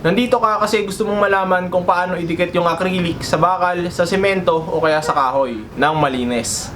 Nandito ka kasi gusto mong malaman kung paano idikit yung acrylic sa bakal, sa semento o kaya sa kahoy ng malinis.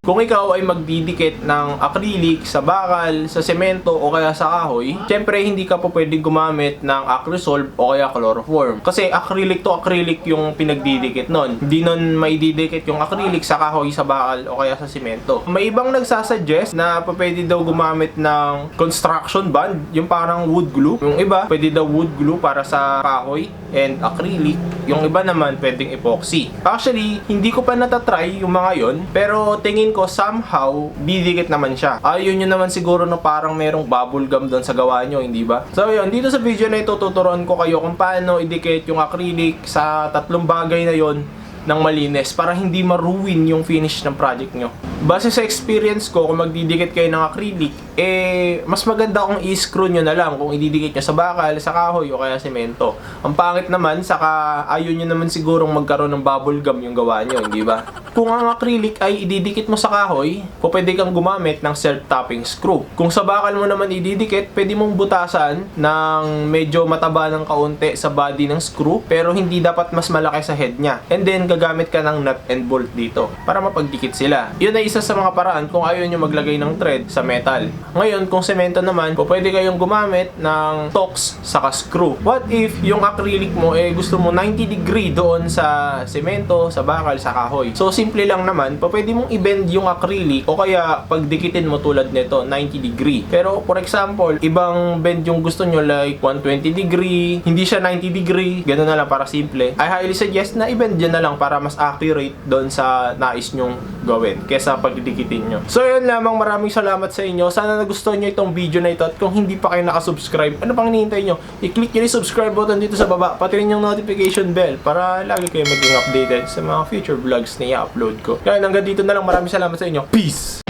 Kung ikaw ay magdidikit ng acrylic sa bakal, sa semento o kaya sa kahoy, syempre hindi ka po pwedeng gumamit ng Acrysolve o kaya chloroform. Kasi acrylic to acrylic yung pinagdidikit nun. Hindi nun maididikit yung acrylic sa kahoy, sa bakal o kaya sa semento. May ibang nagsasuggest na pwede daw gumamit ng construction band, yung parang wood glue. Yung iba, pwede daw wood glue para sa kahoy and acrylic. Yung iba naman, pwedeng epoxy. Actually, hindi ko pa natatry yung mga yon pero tingin ko somehow, didikit naman siya. Ayun yun naman siguro na parang merong bubble gum doon sa gawa nyo, hindi ba? So yun, dito sa video na ito, tuturuan ko kayo kung paano idikit yung acrylic sa tatlong bagay na yon ng malinis para hindi maruin yung finish ng project nyo. Base sa experience ko, kung magdidikit kayo ng acrylic, eh, mas maganda kung i-screw nyo na lang kung ididikit nyo sa bakal, sa kahoy, o kaya semento. Ang pangit naman, saka ayun nyo naman sigurong magkaroon ng bubble gum yung gawa nyo, hindi ba? Kung ang acrylic ay ididikit mo sa kahoy, po pwede kang gumamit ng self-tapping screw. Kung sa bakal mo naman ididikit, pwede mong butasan ng medyo mataba ng kaunti sa body ng screw, pero hindi dapat mas malaki sa head niya. And then, gagamit ka ng nut and bolt dito para mapagdikit sila. Yun ay isa sa mga paraan kung ayaw nyo maglagay ng thread sa metal. Ngayon, kung semento naman, po pwede kayong gumamit ng tox saka screw. What if yung acrylic mo eh gusto mo 90 degree doon sa semento, sa bakal, sa kahoy? So simple lang naman, po pwede mong i-bend yung acrylic o kaya pagdikitin mo tulad nito 90 degree. Pero for example, ibang bend yung gusto nyo like 120 degree, hindi siya 90 degree, ganun na lang para simple. I highly suggest na i-bend dyan na lang para mas accurate doon sa nais nyong gawin kesa pagdikitin nyo. So yun lamang, maraming salamat sa inyo. Sana nagustuhan nyo itong video na ito at kung hindi pa kayo nakasubscribe, ano pang hinihintay nyo? I-click nyo yung subscribe button dito sa baba, pati rin yung notification bell para lagi kayo maging updated sa mga future vlogs na i-upload ko. Kaya hanggang dito na lang, maraming salamat sa inyo. Peace!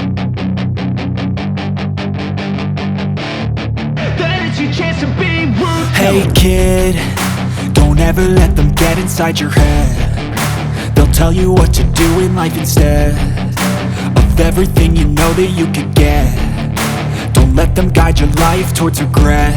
Hey kid, don't ever let them get inside your head. Tell you what to do in life instead of everything you know that you could get. Don't let them guide your life towards regret.